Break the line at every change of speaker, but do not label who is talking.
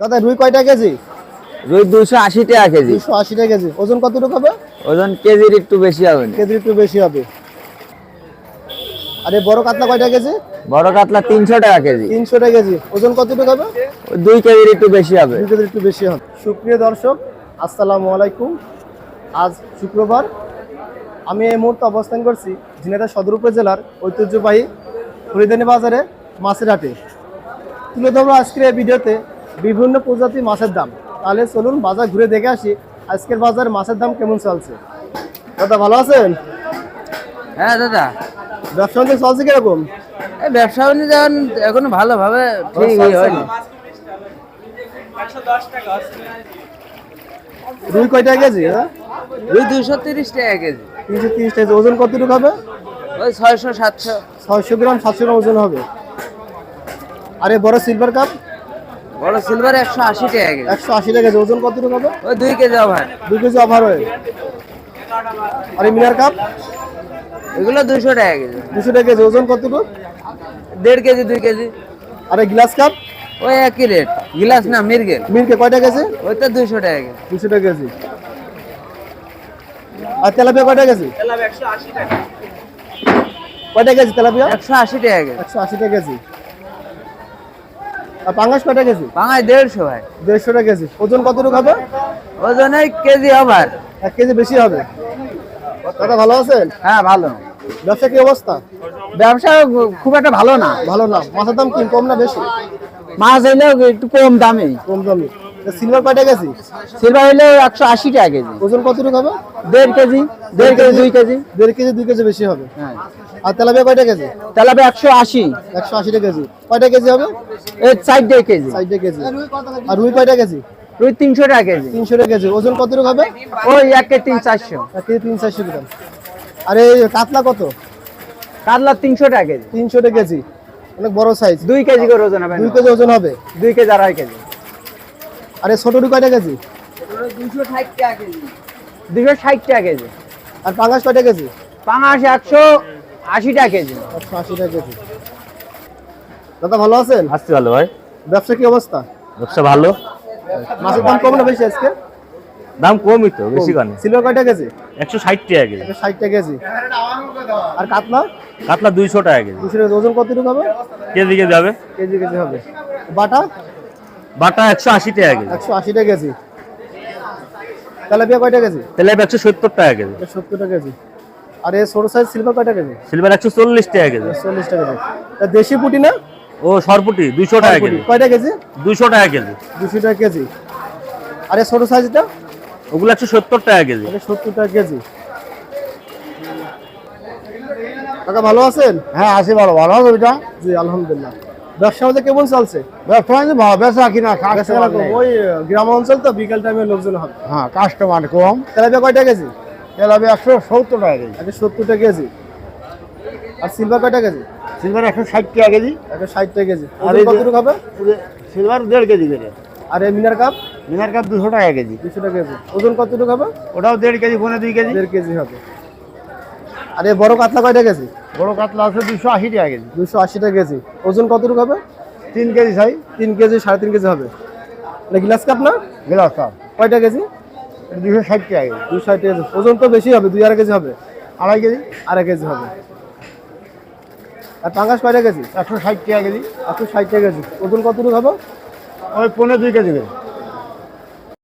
দাদা রুই কয়টা কেজি?
রুই দুশো আশি টাকা কেজি।
দুশো আশি টাকা কেজি। ওজন কতটুকু হবে?
ওজন কেজির একটু বেশি হবে না।
কেজি একটু বেশি হবে। আর বড় কাতলা কয়টা কেজি?
বড় কাতলা তিনশো টাকা কেজি।
তিনশো টাকা কেজি। ওজন কতটুকু হবে?
দুই কেজির একটু বেশি হবে।
দুই কেজি একটু বেশি হবে। সুপ্রিয় দর্শক আসসালামু আলাইকুম। আজ শুক্রবার। আমি এই মুহূর্তে অবস্থান করছি ঝিনাইদহ সদর উপজেলার ঐতিহ্যবাহী হরিদানি বাজারে মাছের হাটে। তুলে ধরবো আজকের এই ভিডিওতে বিভিন্ন প্রজাতির মাছের দাম। তাহলে চলুন বাজার ঘুরে দেখে আসি আজকের বাজারে মাছের দাম কেমন চলছে। দাদা ভালো আছেন?
হ্যাঁ দাদা।
ব্যবসা বাণিজ্য চলছে কীরকম?
ব্যবসা বাণিজ্য এখন এখনও ভালোভাবে ঠিক হয়নি।
রুই কয়টা কেজি হ্যাঁ
রুই দুশো তিরিশ টাকা কেজি।
তিনশো তিরিশ টাকা ওজন কতটুকু হবে?
ওই ছয়শো সাতশো।
ছয়শো গ্রাম সাতশো গ্রাম ওজন হবে। আরে বড় সিলভার কাপ
বড় সিলভার একশো আশি টাকা কেজি।
একশো আশি টাকা কেজি ওজন কতটুকু হবে?
ওই দুই কেজি ওভার
দুই কেজি অভার হয়ে। আরে মিনার কাপ?
এগুলো দুশো টাকা কেজি।
দুশো টাকা কেজি ওজন কতটুকু?
দেড় কেজি দুই কেজি।
আরে গ্লাস কাপ?
ওই একই রেট গিলাস না মির্গেল।
মিনকে কয়টা কেজি?
ওই তো দুশো টাকা কেজি।
দুশো টাকা কেজি। আর তেলাপিয়া কয়টা কেজি? কয়টা কেজি তেলাপিয়া?
একশো আশি টাকা কেজি।
একশো আশি টাকা কেজি। আর পাঙ্গাস কটা কেজি?
পাঙ্গাস দেড়শো ভাই।
দেড়শো টাকা কেজি। ওজন কতটুকু হবে?
ওজন কেজি ওভার।
এক কেজি বেশি হবে। দাদা ভালো আছেন?
হ্যাঁ ভালো।
ব্যবসা কি অবস্থা?
ব্যবসা খুব একটা ভালো না।
ভালো না। মাছের দাম কি কম না বেশি?
মাছ এলেও একটু কম দামে।
কম দামি। সিলভার কয়টা কেজি?
সিলভার হইলে একশো আশি টাকা কেজি।
ওজন কতটুকু হবে?
দেড় কেজি দেড় কেজি দুই কেজি।
দেড় কেজি দুই কেজি বেশি হবে।
হ্যাঁ।
আর তেলাপিয়া কয়টা কেজি?
তেলাপি একশো আশি।
একশো আশি টাকা কেজি। কয়টা কেজি হবে?
এই দেড় কেজি।
টাকা কেজি। আর রুই কয়টা কেজি?
রুই তিনশো টাকা কেজি।
তিনশো টাকা কেজি। ওজন কতটুকু হবে?
ওই এক কেজি তিন চারশো।
এক কেজি তিন চারশো গ্রাম। আর এই কাতলা কত?
কাতলা তিনশো টাকা কেজি।
তিনশো টাকা কেজি। অনেক বড় সাইজ
দুই কেজি করে ওজন হবে।
দুই কেজি ওজন হবে।
দুই কেজি আড়াই কেজি।
আর এই ছোট রুই কয়টা কেজি
দুশো ষাট টাকা কেজি। দুশো ষাট টাকা কেজি।
আর পাঙ্গাস কয়টা কেজি?
পাঙাশ একশো আশি টাকা কেজি।
একশো আশি টাকা কেজি। দাদা ভালো আছেন?
আসতে ভালো ভাই।
ব্যবসা কি অবস্থা?
ব্যবসা ভালো।
মাছের দাম কম না বেশি আজকে?
দাম কমই তো বেশি কানে?
সিলভার কয়টা কেজি?
একশো ষাট টাকা কেজি।
ষাট টাকা কেজি। আর কাতলা?
কাতলা দুইশো টাকা কেজি।
দুশো টাকা ওজন কতটুকু হবে?
কেজি কেজি হবে।
কেজি কেজি হবে। বাটা?
বাটা একশো আশি টাকা কেজি
একশো আশি টাকা কেজি তেলাপিয়া কয়টা কেজি
তেলাপি একশো সত্তর টাকা কেজি
সত্তর টাকা কেজি আর এই ছোট সাইজ সিলভার কয়টা কেজি
সিলভার একশো চল্লিশ টাকা কেজি
চল্লিশ টাকা কেজি দেশি পুটি না
ও সরপুটি দুইশো টাকা কেজি
কয়টা কেজি
দুইশো টাকা কেজি
দুশো টাকা কেজি আর এই ছোট সাইজটা
ওগুলো একশো সত্তর টাকা কেজি
এটা সত্তর টাকা কেজি কাকা ভালো আছেন
হ্যাঁ আসি ভালো ভালো আছে ওইটা
জি আলহামদুলিল্লাহ ব্যবসা আমাদের কেমন চলছে?
ব্যবসা বেচা কিনা।
ওই গ্রাম অঞ্চল তো বিকাল টাইমে লোকজন হবে।
হ্যাঁ কাস্টমার কম।
তেলাপিয়া কয়টা কেজি?
তেলাপি একশো সত্তর টাকা কেজি।
একটা সত্তর টাকা কেজি। আর সিলভার কয়টা কেজি?
সিলভার একশো ষাট টাকা কেজি।
একটা ষাট টাকা কেজি।
আর
কতটুকু হবে?
সিলভার দেড় কেজি করে।
আর এই মিনার কাপ
মিনার কাপ দুশো টাকা কেজি।
দুশো টাকা কেজি। ওজন কতটুকু হবে?
ওটাও দেড় কেজি পনেরো দুই কেজি।
দেড় কেজি হবে। আর এই বড় কাতলা কয়টা কেজি?
বড় কাতলা আছে দুশো আশি টাকা কেজি।
দুশো আশি টাকা কেজি। ওজন কতটুকু হবে?
তিন কেজি চাই
তিন কেজি সাড়ে তিন কেজি হবে। এটা গ্লাস কাপ না?
Glass carp.
কয়টা কেজি?
দুশো ষাট টাকা কেজি।
দুশো ষাট কেজি। ওজন তো বেশি হবে দুই আড়াই কেজি হবে।
আড়াই কেজি।
আড়াই কেজি হবে। আর পাঙ্গাস কয়টা কেজি?
একশো ষাট টাকা কেজি।
একশো ষাট টাকা কেজি। ওজন কতটুকু হবে?
ওই পনেরো দুই কেজি করে।